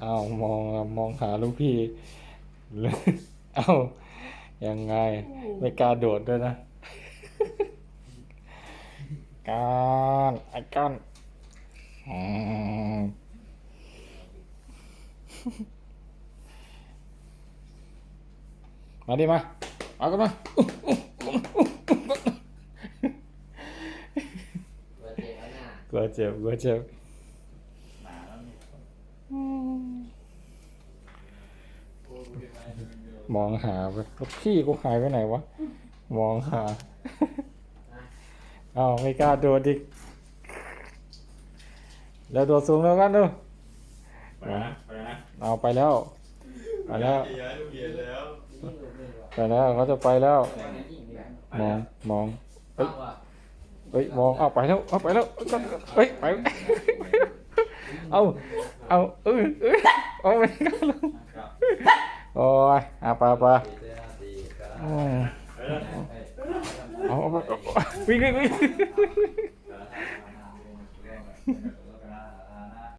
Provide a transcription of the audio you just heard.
เอามองมองหาลูกพี่เอายังไง ไม่กล้าโดดด้วยนะ การไอ้กันอืมมาดิมาเอากันมาเปิดเจ็บแล้วน่ะกลัวเจ็บกลัวเจ็บ หนาแล้วนี่ มองหาไปลูกพี่กูหายไปไหนวะ มองหา เอาไม่กล้าโดดดิแล้วโดดสูงแล้วกันดู ไปนะไปนะเอาไปแล้ว ไปแล้วเฮียลูกเฮียแล้วยิ่งหลุดเลยว่ะไปแล้วเขาจะไปแล้วแต่เนี่ยยิ่งแบบมอง มอง เอาว่ะเฮ้ยมอง เอาไปแล้ว เอาไปแล้วเฮ้ย ไป เอา เอาเออเออเอาไปกันแล้วครับ โอ้ยอาปาปาวิ่งวิ่งวิ่ง